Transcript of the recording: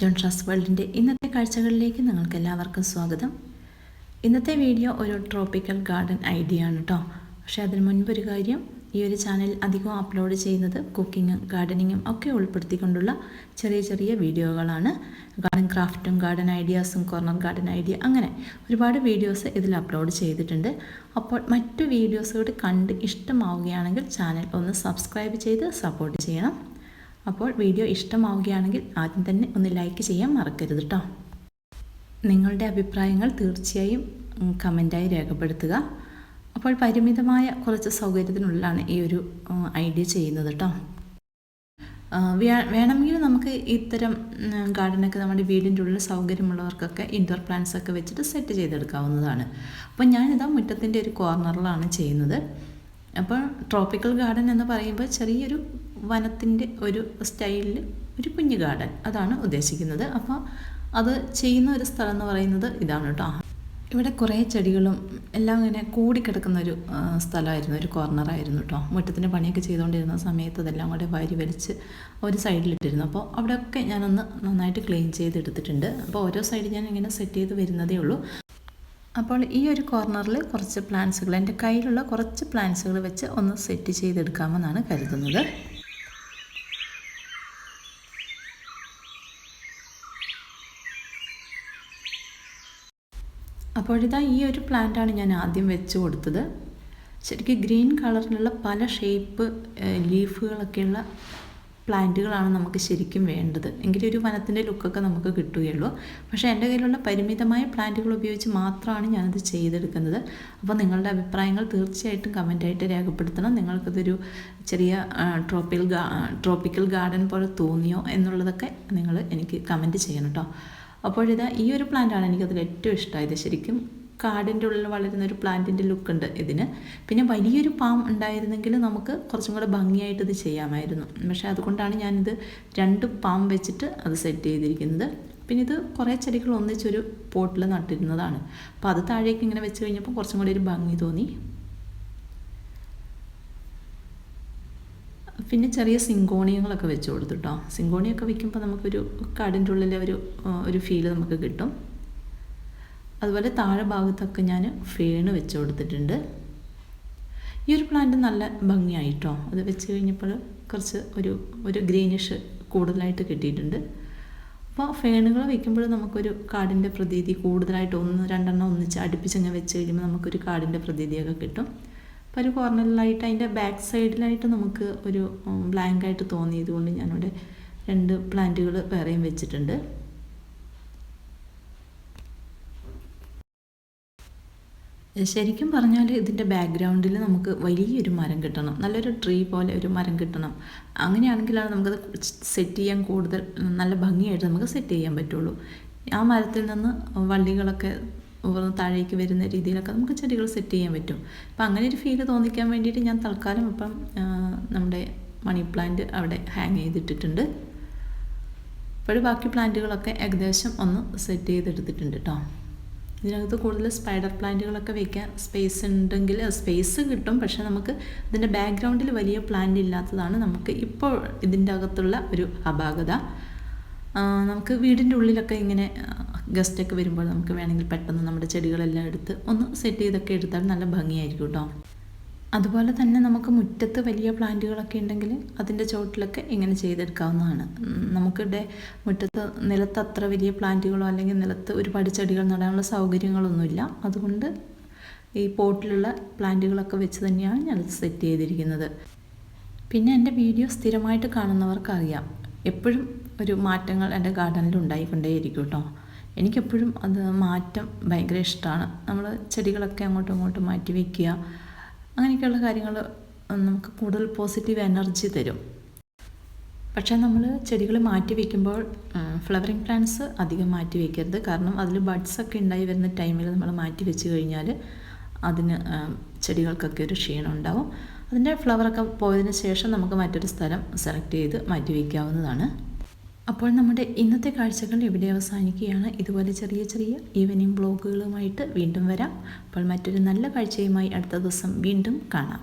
John truss വേൾഡിന്റെ ഇന്നത്തെ കാഴ്ചകളിലേക്ക് നിങ്ങൾക്ക് എല്ലാവർക്കും സ്വാഗതം. ഇന്നത്തെ വീഡിയോ ഒരു ട്രോപ്പിക്കൽ ഗാർഡൻ ഐഡിയ ആണ് കേട്ടോ പക്ഷേ അതിന് മുൻപൊരു കാര്യം ഈ ഒരു ചാനൽ അധികം അപ്ലോഡ് ചെയ്യുന്നത് കുക്കിങ്ങും ഗാർഡനിങ്ങും ഒക്കെ ഉൾപ്പെടുത്തിക്കൊണ്ടുള്ള ചെറിയ ചെറിയ വീഡിയോകളാണ്. ഗാർഡൻ ക്രാഫ്റ്റും ഗാർഡൻ ഐഡിയാസും കോർണർ ഗാർഡൻ ഐഡിയ അങ്ങനെ ഒരുപാട് വീഡിയോസ് ഇതിൽ അപ്ലോഡ് ചെയ്തിട്ടുണ്ട്. അപ്പോൾ മറ്റു വീഡിയോസ് കൂടി കണ്ട് ഇഷ്ടമാവുകയാണെങ്കിൽ ചാനൽ ഒന്ന് സബ്സ്ക്രൈബ് ചെയ്ത് സപ്പോർട്ട് ചെയ്യണം. അപ്പോൾ വീഡിയോ ഇഷ്ടമാവുകയാണെങ്കിൽ ആദ്യം തന്നെ ഒന്ന് ലൈക്ക് ചെയ്യാൻ മറക്കരുത് കേട്ടോ നിങ്ങളുടെ അഭിപ്രായങ്ങൾ തീർച്ചയായും കമന്റായി രേഖപ്പെടുത്തുക. അപ്പോൾ പരിമിതമായ കുറച്ച് സൗകര്യത്തിനുള്ളിലാണ് ഈ ഒരു ഐഡിയ ചെയ്യുന്നത് കേട്ടോ വേണമെങ്കിൽ നമുക്ക് ഇത്തരം ഗാർഡനൊക്കെ നമ്മുടെ വീടിന്റെ ഉള്ളിൽ സൗകര്യമുള്ളവർക്കൊക്കെ ഇൻഡോർ പ്ലാന്റ്സ് ഒക്കെ വെച്ചിട്ട് സെറ്റ് ചെയ്തെടുക്കാവുന്നതാണ്. അപ്പോൾ ഞാനിതാ മുറ്റത്തിന്റെ ഒരു കോർണറിലാണ് ചെയ്യുന്നത്. അപ്പോൾ ട്രോപ്പിക്കൽ ഗാർഡൻ എന്ന് പറയുമ്പോൾ ചെറിയൊരു വനത്തിന്റെ ഒരു സ്റ്റൈലിൽ ഒരു കുഞ്ഞു ഗാർഡൻ അതാണ് ഉദ്ദേശിക്കുന്നത്. അപ്പോൾ അത് ചെയ്യുന്ന ഒരു സ്ഥലം എന്ന് പറയുന്നത് ഇതാണ് കേട്ടോ. ഇവിടെ കുറേ ചെടികളും എല്ലാം ഇങ്ങനെ കൂടിക്കിടക്കുന്ന ഒരു സ്ഥലമായിരുന്നു ഒരു കോർണറായിരുന്നു കേട്ടോ. മുറ്റത്തിന്റെ പണിയൊക്കെ ചെയ്തുകൊണ്ടിരുന്ന സമയത്ത് അതെല്ലാം കൂടെ വാരി വലിച്ച് ഒരു സൈഡിലിട്ടിരുന്നു. അപ്പോൾ അവിടെയൊക്കെ ഞാനൊന്ന് നന്നായിട്ട് ക്ലീൻ ചെയ്തെടുത്തിട്ടുണ്ട്. അപ്പോൾ ഓരോ സൈഡ് ഞാൻ ഇങ്ങനെ സെറ്റ് ചെയ്ത് വരുന്നതേ ഉള്ളൂ. അപ്പോൾ ഈ ഒരു കോർണറിൽ കുറച്ച് പ്ലാന്റ്സുകൾ എന്റെ കയ്യിലുള്ള കുറച്ച് പ്ലാന്റ്സുകൾ വെച്ച് ഒന്ന് സെറ്റ് ചെയ്തെടുക്കാമെന്നാണ് കരുതുന്നത്. അപ്പോഴിതാ ഈ ഒരു പ്ലാന്റാണ് ഞാൻ ആദ്യം വെച്ച് കൊടുത്തത്. ശരിക്കും ഗ്രീൻ കളറിലുള്ള പല ഷേപ്പ് ലീഫുകളൊക്കെയുള്ള പ്ലാന്റുകളാണ് നമുക്ക് ശരിക്കും വേണ്ടത്. എങ്കിലും ഒരു വനത്തിന്റെ ലുക്കൊക്കെ നമുക്ക് കിട്ടുകയുള്ളൂ. പക്ഷേ എന്റെ കയ്യിലുള്ള പരിമിതമായ പ്ലാന്റുകൾ ഉപയോഗിച്ച് മാത്രമാണ് ഞാനത് ചെയ്തെടുക്കുന്നത്. അപ്പോൾ നിങ്ങളുടെ അഭിപ്രായങ്ങൾ തീർച്ചയായിട്ടും കമന്റായിട്ട് രേഖപ്പെടുത്തണം. നിങ്ങൾക്കതൊരു ചെറിയ ട്രോപ്പിക്കൽ ട്രോപ്പിക്കൽ ഗാർഡൻ പോലെ തോന്നിയോ എന്നുള്ളതൊക്കെ നിങ്ങൾ എനിക്ക് കമന്റ് ചെയ്യണം കേട്ടോ അപ്പോഴിതാ ഈ ഒരു പ്ലാന്റാണ് എനിക്കതിൽ ഏറ്റവും ഇഷ്ടമായത് ശരിക്കും കാടിന്റെ ഉള്ളിൽ വളരുന്ന ഒരു പ്ലാന്റിന്റെ ലുക്ക് ഉണ്ട് ഇതിന്. പിന്നെ വലിയൊരു പാം ഉണ്ടായിരുന്നെങ്കിൽ നമുക്ക് കുറച്ചും കൂടെ ഭംഗിയായിട്ട് ഇത് ചെയ്യാമായിരുന്നു. പക്ഷേ അതുകൊണ്ടാണ് ഞാനിത് രണ്ട് പാം വെച്ചിട്ട് അത് സെറ്റ് ചെയ്തിരിക്കുന്നത്. പിന്നെ ഇത് കുറേ ചെടികൾ ഒന്നിച്ചൊരു പോട്ടിൽ നട്ടിരുന്നതാണ്. അപ്പോൾ അത് താഴേക്ക് ഇങ്ങനെ വെച്ച് കഴിഞ്ഞപ്പോൾ കുറച്ചും കൂടി ഒരു ഭംഗി തോന്നി. പിന്നെ ചെറിയ സിങ്കോണിയങ്ങളൊക്കെ വെച്ച് കൊടുത്തു സിങ്കോണിയൊക്കെ വെക്കുമ്പോൾ നമുക്കൊരു കാടിന്റെ ഉള്ളിലെ ഒരു ഒരു ഫീൽ നമുക്ക് കിട്ടും. അതുപോലെ താഴെ ഭാഗത്തൊക്കെ ഞാൻ ഫേണ് വെച്ച് കൊടുത്തിട്ടുണ്ട്. ഈ ഒരു പ്ലാന്റ് നല്ല ഭംഗിയായിട്ടോ. അത് വെച്ച് കഴിഞ്ഞപ്പോൾ കുറച്ച് ഒരു ഒരു ഗ്രീനിഷ് കൂടുതലായിട്ട് കിട്ടിയിട്ടുണ്ട്. അപ്പോൾ ഫേണുകൾ വയ്ക്കുമ്പോൾ നമുക്കൊരു കാടിന്റെ പ്രതീതി കൂടുതലായിട്ട് ഒന്ന് രണ്ടെണ്ണം ഒന്നിച്ച് അടുപ്പിച്ചങ്ങ് വെച്ച് കഴിയുമ്പോൾ നമുക്കൊരു കാടിന്റെ പ്രതീതിയൊക്കെ കിട്ടും. ഒരു കോർണറിലായിട്ട് അതിന്റെ ബാക്ക് സൈഡിലായിട്ട് നമുക്ക് ഒരു ബ്ലാങ്കായിട്ട് തോന്നിയത് കൊണ്ട് ഞാനിവിടെ രണ്ട് പ്ലാന്റുകൾ വേറെയും വെച്ചിട്ടുണ്ട്. ശരിക്കും പറഞ്ഞാൽ ഇതിന്റെ ബാക്ക്ഗ്രൗണ്ടിൽ നമുക്ക് വലിയൊരു മരം കിട്ടണം. നല്ലൊരു ട്രീ പോലെ ഒരു മരം കിട്ടണം. അങ്ങനെയാണെങ്കിലാണ് നമുക്കത് സെറ്റ് ചെയ്യാൻ കൂടുതൽ നല്ല ഭംഗിയായിട്ട് നമുക്ക് സെറ്റ് ചെയ്യാൻ പറ്റുള്ളൂ. ആ മരത്തിൽ നിന്ന് വള്ളികളൊക്കെ താഴേക്ക് വരുന്ന രീതിയിലൊക്കെ നമുക്ക് ചെടികൾ സെറ്റ് ചെയ്യാൻ പറ്റും. അപ്പം അങ്ങനെ ഒരു ഫീൽ തോന്നിക്കാൻ വേണ്ടിയിട്ട് ഞാൻ തൽക്കാലം ഇപ്പം നമ്മുടെ മണി പ്ലാന്റ് അവിടെ ഹാങ് ചെയ്തിട്ടിട്ടുണ്ട്. ഇപ്പോഴും ബാക്കി പ്ലാന്റുകളൊക്കെ ഏകദേശം ഒന്ന് സെറ്റ് ചെയ്തെടുത്തിട്ടുണ്ട് കേട്ടോ ഇതിനകത്ത് കൂടുതൽ സ്പൈഡർ പ്ലാന്റുകളൊക്കെ വെക്കാൻ സ്പേസ് ഉണ്ടെങ്കിൽ സ്പേസ് കിട്ടും. പക്ഷേ നമുക്ക് ഇതിന്റെ ബാക്ക്ഗ്രൗണ്ടിൽ വലിയ പ്ലാന്റ് ഇല്ലാത്തതാണ് നമുക്ക് ഇപ്പോൾ ഇതിന്റെ അകത്തുള്ള ഒരു അപാകത. നമുക്ക് വീടിന്റെ ഉള്ളിലൊക്കെ ഇങ്ങനെ ഗസ്റ്റൊക്കെ വരുമ്പോൾ നമുക്ക് വേണമെങ്കിൽ പെട്ടെന്ന് നമ്മുടെ ചെടികളെല്ലാം എടുത്ത് ഒന്ന് സെറ്റ് ചെയ്തൊക്കെ എടുത്താൽ നല്ല ഭംഗിയായിരിക്കും കേട്ടോ അതുപോലെ തന്നെ നമുക്ക് മുറ്റത്ത് വലിയ പ്ലാന്റുകളൊക്കെ ഉണ്ടെങ്കിൽ അതിന്റെ ചോട്ടിലൊക്കെ ഇങ്ങനെ ചെയ്തെടുക്കാവുന്നതാണ്. നമുക്കിവിടെ മുറ്റത്ത് നിലത്ത് അത്ര വലിയ പ്ലാന്റുകളോ അല്ലെങ്കിൽ നിലത്ത് ഒരുപാട് ചെടികൾ നടാനുള്ള സൗകര്യങ്ങളൊന്നുമില്ല. അതുകൊണ്ട് ഈ പോട്ടിലുള്ള പ്ലാന്റുകളൊക്കെ വെച്ച് തന്നെയാണ് ഞാൻ സെറ്റ് ചെയ്തിരിക്കുന്നത്. പിന്നെ എന്റെ വീഡിയോ സ്ഥിരമായിട്ട് കാണുന്നവർക്കറിയാം. എപ്പോഴും ഒരു മാറ്റങ്ങൾ എന്റെ ഗാർഡനിൽ ഉണ്ടായിക്കൊണ്ടേയിരിക്കും കേട്ടോ എനിക്കെപ്പോഴും അത് മാറ്റം ഭയങ്കര ഇഷ്ടമാണ്. നമ്മൾ ചെടികളൊക്കെ അങ്ങോട്ടും ഇങ്ങോട്ടും മാറ്റി വയ്ക്കുക അങ്ങനെയൊക്കെയുള്ള കാര്യങ്ങൾ നമുക്ക് കൂടുതൽ പോസിറ്റീവ് എനർജി തരും. പക്ഷേ നമ്മൾ ചെടികൾ മാറ്റി വയ്ക്കുമ്പോൾ ഫ്ലവറിങ് പ്ലാന്റ്സ് അധികം മാറ്റി വയ്ക്കരുത് കാരണം അതിൽ ബഡ്സൊക്കെ ഉണ്ടായി വരുന്ന ടൈമിൽ നമ്മൾ മാറ്റി വെച്ച് കഴിഞ്ഞാൽ അതിന് ചെടികൾക്കൊക്കെ ഒരു ക്ഷീണം ഉണ്ടാവും. അതിന്റെ ഫ്ലവറൊക്കെ പോയതിന് ശേഷം നമുക്ക് മറ്റൊരു സ്ഥലം സെലക്ട് ചെയ്ത് മാറ്റി വയ്ക്കാവുന്നതാണ് അപ്പോൾ നമ്മുടെ ഇന്നത്തെ കാഴ്ചകൾ ഇവിടെ അവസാനിക്കുകയാണ്. ഇതുപോലെ ചെറിയ ചെറിയ ഈവനിങ് ബ്ലോഗുകളുമായിട്ട് വീണ്ടും വരാം. അപ്പോൾ മറ്റൊരു നല്ല കാഴ്ചയുമായി അടുത്ത ദിവസം വീണ്ടും കാണാം.